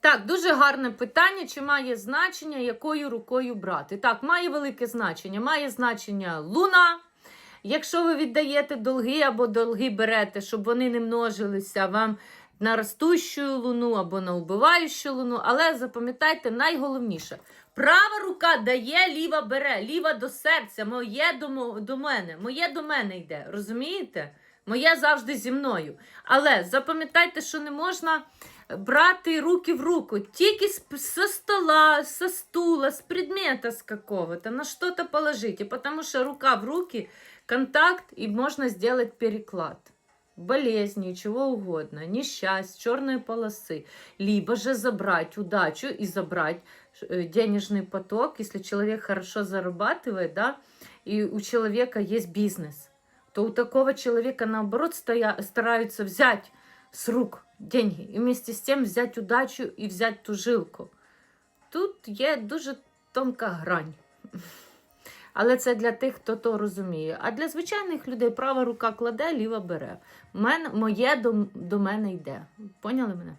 Так, дуже гарне питання. Чи має значення, якою рукою брати? Так, має велике значення. Має значення луна. Якщо ви віддаєте долги або долги берете, щоб вони не множилися вам на ростущу луну або на убиваючу луну. Але запам'ятайте, найголовніше: права рука дає, ліва бере, ліва до серця, моє до, до мене, моє до мене йде. Розумієте? Моє завжди зі мною. Але запам'ятайте, що не можна брати руки в руку, тільки с- со стола, со стула, с предмета с какого-то, на что-то положите, потому что рука в руки, контакт, и можно сделать переклад. Болезни, чего угодно, несчастья, черной полосы. Либо же забрать удачу и забрать э, денежный поток, если человек хорошо зарабатывает, да, и у человека есть бизнес, то у такого человека, наоборот, стоя, стараются взять с рук деньги і вместе з тим взяти удачу і взяти ту жилку. Тут є дуже тонка грань. Але це для тих, хто то розуміє. А для звичайних людей права рука кладе, ліва бере. Мен, моє до, до мене йде. Поняли мене?